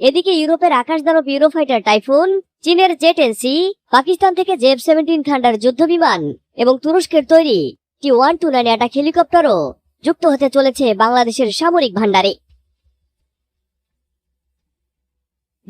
এদিকে ইউরোপের আকাশদানব ইউরোফাইটার টাইফুন, চীনের জেট এনসি পাকিস্তান থেকে জেফ সেভেন্টিন থান্ডার যুদ্ধ বিমান এবং তুরস্কের তৈরি T one two nine attack হেলিকপ্টারও যুক্ত হতে চলেছে বাংলাদেশের সামরিক ভান্ডারে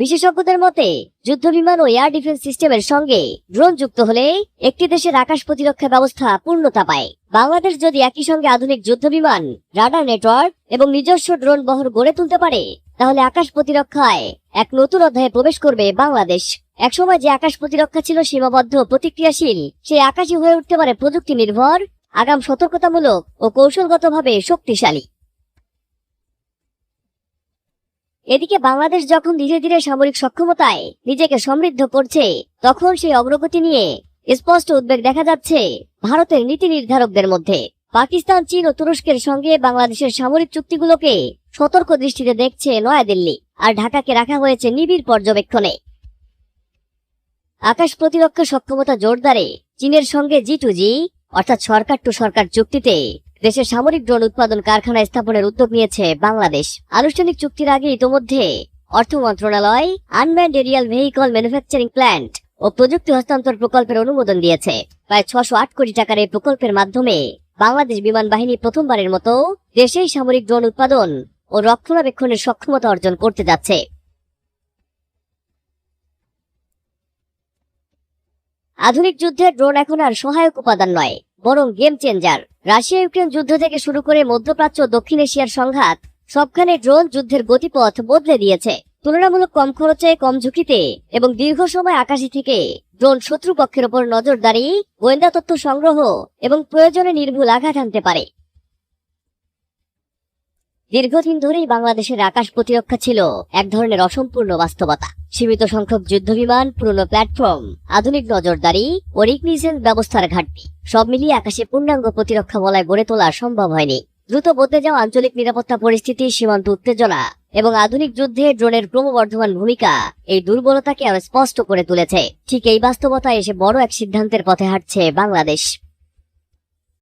বিশেষজ্ঞদের মতে যুদ্ধ বিমান ও এয়ার ডিফেন্স সিস্টেমের সঙ্গে ড্রোন যুক্ত হলে একটি দেশের আকাশ প্রতিরক্ষা ব্যবস্থা পূর্ণতা পায়। বাংলাদেশ যদি একই সঙ্গে আধুনিক যুদ্ধ বিমান রাডার নেটওয়ার্ক এবং নিজস্ব ড্রোন বহর গড়ে তুলতে পারে, তাহলে আকাশ প্রতিরক্ষায় এক নতুন অধ্যায়ে প্রবেশ করবে বাংলাদেশ। একসময় যে আকাশ প্রতিরক্ষা ছিল সীমাবদ্ধ প্রতিক্রিয়াশীল সেই আকাশই হয়ে উঠতে পারে প্রযুক্তি নির্ভর আগাম সতর্কতামূলক ও কৌশলগতভাবে শক্তিশালী। এদিকে বাংলাদেশ যখন ধীরে ধীরে সামরিক সক্ষমতায় নিজেকে সমৃদ্ধ করছে, তখন সেই অগ্রগতি নিয়ে স্পষ্ট উদ্বেগ দেখা যাচ্ছে ভারতের নীতি নির্ধারকদের মধ্যে। পাকিস্তান, চীন ও তুরস্কের সঙ্গে বাংলাদেশের সামরিক চুক্তিগুলোকে সতর্ক দৃষ্টিতে দেখছে নয়াদিল্লি আর ঢাকাকে রাখা হয়েছে নিবিড় পর্যবেক্ষণে। আকাশ প্রতিরক্ষা সক্ষমতা জোরদারে চীনের সঙ্গে জি টু জি, অর্থাৎ সরকার টু সরকার চুক্তিতে দেশের সামরিক ড্রোন উৎপাদন কারখানা স্থাপনের উদ্যোগ নিয়েছে বাংলাদেশ। আনুষ্ঠানিক চুক্তির আগে ইতোমধ্যে অর্থ মন্ত্রণালয় unmanned aerial vehicle manufacturing plant ও প্রযুক্তি হস্তান্তর প্রকল্পের অনুমোদন দিয়েছে। প্রায় ছশো আট কোটি টাকার এই প্রকল্পের মাধ্যমে বাংলাদেশ বিমান বাহিনী প্রথমবারের মতো দেশেই সামরিক ড্রোন উৎপাদন ও রক্ষণাবেক্ষণের সক্ষমতা অর্জন করতে যাচ্ছে। আধুনিক যুদ্ধে ড্রোন এখন আর সহায়ক উপাদান নয় বরং গেম চেঞ্জার। রাশিয়া ইউক্রেন যুদ্ধ থেকে শুরু করে মধ্যপ্রাচ্য দক্ষিণ এশিয়ার সংঘাত সবখানে ড্রোন যুদ্ধের গতিপথ বদলে দিয়েছে। তুলনামূলক কম খরচে, কম ঝুঁকিতে এবং দীর্ঘ সময় আকাশে থেকে ড্রোন শত্রুপক্ষের ওপর নজরদারি, গোয়েন্দা তথ্য সংগ্রহ এবং প্রয়োজনে নির্ভুল আঘাত আনতে পারে। দীর্ঘদিন ধরেই বাংলাদেশের আকাশ প্রতিরক্ষা ছিল এক ধরনের অসম্পূর্ণ বাস্তবতা। সীমিত সংখ্যক যুদ্ধবিমান, পুরনো প্ল্যাটফর্ম, আধুনিক নজরদারি ও রিকনিজেন্স ব্যবস্থার ঘাটতি। সব মিলিয়ে আকাশে পূর্ণাঙ্গ প্রতিরক্ষা বলয় গড়ে তোলা সম্ভব হয়নি। দ্রুত বদলে যাওয়া আঞ্চলিক নিরাপত্তা পরিস্থিতি, সীমান্ত উত্তেজনা এবং আধুনিক যুদ্ধে ড্রোনের ক্রমবর্ধমান ভূমিকা এই দুর্বলতাকে আরও স্পষ্ট করে তুলেছে। ঠিক এই বাস্তবতায় এসে বড় এক সিদ্ধান্তের পথে হাঁটছে বাংলাদেশ।